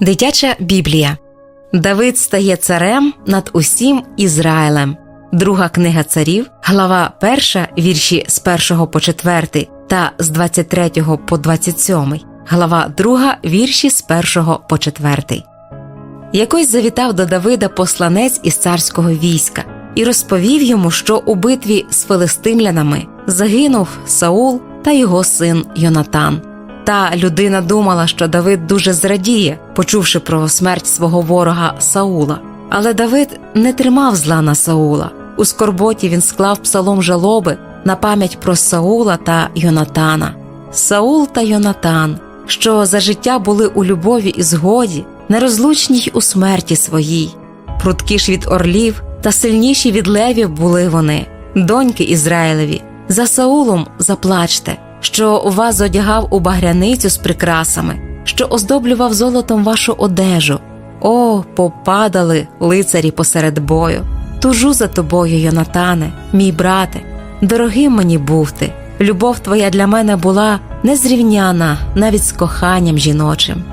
Дитяча Біблія Давид стає царем над усім Ізраїлем. Друга книга царів, глава 1, вірші з 1 по 4 та з 23 по 27, глава 2, вірші з 1 по 4. Якось завітав до Давида посланець із царського війська і розповів йому, що у битві з филистимлянами загинув Саул та його син Йонатан. Та людина думала, що Давид дуже зрадіє, почувши про смерть свого ворога Саула. Але Давид не тримав зла на Саула. У скорботі він склав псалом жалоби на пам'ять про Саула та Йонатана. Саул та Йонатан, що за життя були у любові і згоді, нерозлучні й у смерті своїй. Прудкі ж від орлів та сильніші від левів були вони, доньки Ізраїлеві. За Саулом заплачте, що вас одягав у багряницю з прикрасами, що оздоблював золотом вашу одежу. О, попадали лицарі посеред бою. Тужу за тобою, Йонатане, мій брате, дорогим мені був ти. Любов твоя для мене була незрівняна навіть з коханням жіночим.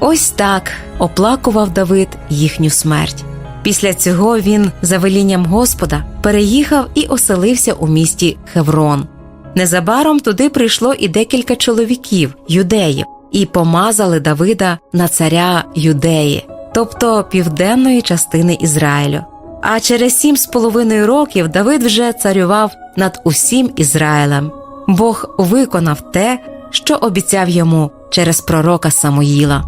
Ось так оплакував Давид їхню смерть. Після цього він, за велінням Господа, переїхав і оселився у місті Хеврон. Незабаром туди прийшло і декілька чоловіків, юдеїв, і помазали Давида на царя Юдеї, тобто південної частини Ізраїлю. А через сім з половиною років Давид вже царював над усім Ізраїлем. Бог виконав те, що обіцяв йому через пророка Самуїла.